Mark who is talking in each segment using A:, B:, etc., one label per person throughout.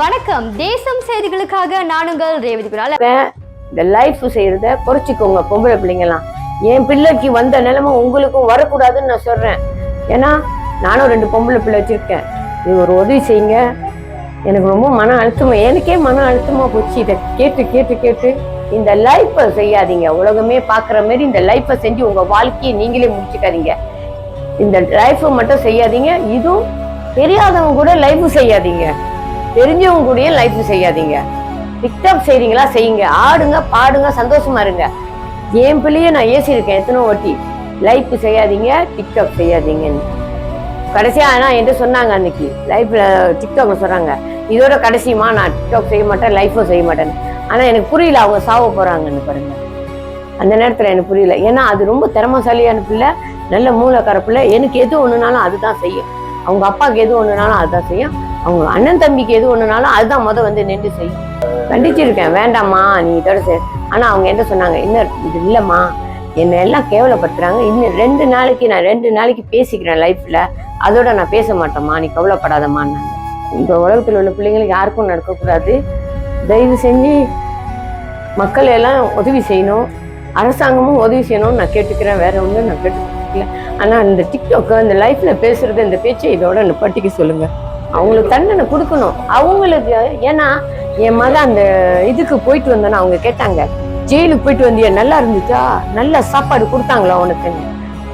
A: வணக்கம். தேசம் செய்திகளுக்காக நானுங்கள் ரேவதி குரால்
B: இந்த லைஃப் செய்யறத குறைச்சிக்கோங்க பொம்பளை பிள்ளைங்கலாம் என் பிள்ளைக்கு வந்த நிலைமை உங்களுக்கும் வரக்கூடாதுன்னு நான் சொல்றேன். ஏன்னா நானும் ரெண்டு பொம்பளை பிள்ளை வச்சிருக்கேன். இது ஒரு உதவி செய்யுங்க. எனக்கு ரொம்ப மன அழுத்தமா எனக்கே மன அழுத்தமா போச்சு. இதை கேட்டு கேட்டு கேட்டு இந்த லைஃப்பை செய்யாதீங்க. உலகமே பார்க்குற மாதிரி இந்த லைஃப்பை செஞ்சு உங்கள் வாழ்க்கையை நீங்களே முடிச்சுக்காதீங்க. இந்த லைஃப்பை மட்டும் செய்யாதீங்க. இதுவும் தெரியாதவங்க கூட லைஃப் செய்யாதீங்க. தெரிஞ்சவங்க கூடயும் லைஃப் செய்யாதீங்க. டிக்டாக் செய்றீங்களா செய்யுங்க. ஆடுங்க பாடுங்க சந்தோஷமா இருங்க. என் பிள்ளையே நான் ஏசியிருக்கேன் எத்தனை வாட்டி. லைஃப் செய்யாதீங்க டிக்டாக் செய்யாதீங்கன்னு கடைசியாக ஆனால் என்கிட்ட சொன்னாங்க அன்னைக்கு. லைஃப்பில் டிக்டாக்ல சொல்கிறாங்க இதோட கடைசியுமா நான் டிக்டாக் செய்ய மாட்டேன் லைஃப்பும் செய்ய மாட்டேன். ஆனால் எனக்கு புரியல அவங்க சாவ போகிறாங்கன்னு பாருங்க. அந்த நேரத்தில் எனக்கு புரியல. ஏன்னா அது ரொம்ப திறமசாலியான பிள்ளை நல்ல மூலக்கார பிள்ளை. எனக்கு எது ஒன்றுனாலும் அதுதான் செய்யும். அவங்க அப்பாவுக்கு எது ஒண்ணுனாலும் அதுதான் செய்யும். அவங்க அண்ணன் தம்பிக்கு எது ஒண்ணுனாலும் அதுதான் முதல் வந்து நின்று செய்யும். கண்டிச்சிருக்கேன். வேண்டாம்மா நீ இதோட செய். ஆனா அவங்க என்ன சொன்னாங்க? இன்னும் இது இல்லம்மா. என்னை எல்லாம் கேவலப்படுத்துறாங்க. இன்னும் ரெண்டு நாளைக்கு நான் ரெண்டு நாளைக்கு பேசிக்கிறேன் லைஃப்ல. அதோட நான் பேச மாட்டேம்மா. நீ கவலைப்படாதம்மான்னாங்க. இந்த உலகத்தில் உள்ள பிள்ளைங்களுக்கு யாருக்கும் நடக்கக்கூடாது. தயவு செஞ்சு மக்கள் எல்லாம் உதவி செய்யணும். அரசாங்கமும் உதவி செய்யணும்னு நான் கேட்டுக்கிறேன். வேற ஒன்றும் நான் கேட்டுக்கிறேன் கேட்டுக்கல ஆனா இந்த டிக்டாக் இந்த லைஃப்ல பேசுறது இந்த பேச்சை இதோட நிப்பாட்டிக்க சொல்லுங்க. அவங்களுக்கு தண்டனை கொடுக்கணும். அவங்களுக்கு ஏன்னா என் மகன் அந்த இதுக்கு போயிட்டு வந்தோன்னா அவங்க கேட்டாங்க. ஜெயிலுக்கு போயிட்டு வந்தியா? நல்லா இருந்துச்சா? நல்லா சாப்பாடு கொடுத்தாங்களா உனக்குன்னு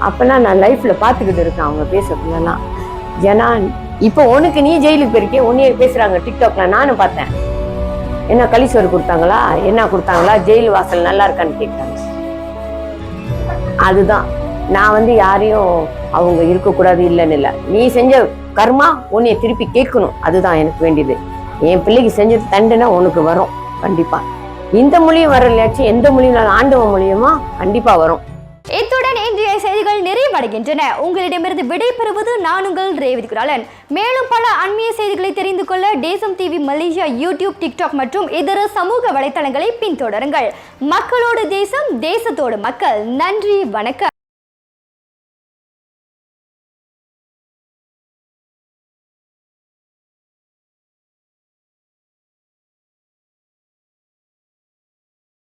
B: அப்பெல்லாம் நான் லைஃப்ல பார்த்துக்கிட்டு இருக்கேன் அவங்க பேசுறதுலாம் ஏன்னா இப்போ உனக்கு நீ ஜெயிலுக்கு போயிருக்கே உன்னையே பேசுறாங்க டிக்டாக்ல நானும் பார்த்தேன். என்ன களிசோறு கொடுத்தாங்களா? என்ன கொடுத்தாங்களா? ஜெயில் வாசல் நல்லா இருக்கான்னு கேட்குறாங்க அதுதான். நான் வந்து யாரையும் அவங்க இருக்கக்கூடாது இல்லைன்னு இல்லை. நீ செஞ்ச கர்மா உன்னைய திருப்பி கேட்கணும். அதுதான் எனக்கு வேண்டியது. என் பிள்ளைக்கு செஞ்ச தண்டுனா உனக்கு வரும். கண்டிப்பா. இந்த மொழியும் வரலையாச்சும் எந்த மொழியும் ஆண்டவன் மூலியமா கண்டிப்பா வரும்.
A: இத்துடன் இன்றைய செய்திகள் நிறைவடைகின்றன. உங்களிடமிருந்து விடைபெறுவது நான் உங்கள் ரேவதி குராலன் மேலும் பல அண்மைய செய்திகளை தெரிந்து கொள்ள தேசம் டிவி மலேசியா யூடியூப் டிக்டாக் மற்றும் இதர சமூக வலைத்தளங்களை பின்தொடருங்கள். மக்களோடு தேசம் தேசத்தோடு மக்கள். நன்றி வணக்கம்.